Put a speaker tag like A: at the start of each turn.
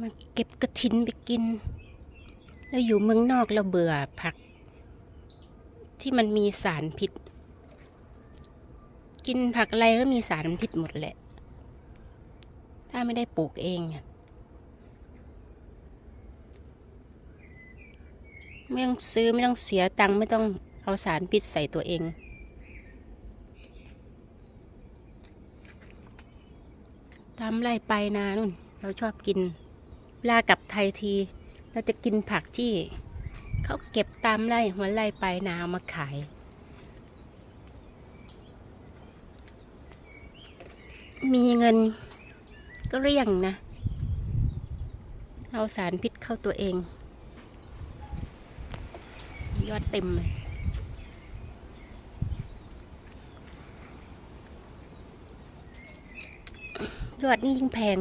A: มาเก็บกระถินไปกิน แล้วอยู่เมืองนอกเราเบื่อผัก ที่มันมีสารพิษ กินผักอะไรก็มีสารพิษหมดแหละ ถ้าไม่ได้ปลูกเองไม่ต้องซื้อไม่ต้องเสียตังค์ไม่ต้องเอาสารพิษใส่ตัวเองทำไรไปนานุ่น เราชอบกิน เวลากลับไทยที เราจะกินผักที่เขาเก็บตามไร่หัวไร่ไปนาเอามาขาย มีเงินก็เรี่ยงนะ เอาสารพิษเข้าตัวเอง ยอดเต็มเลยยอดนี่ยิ่งแพง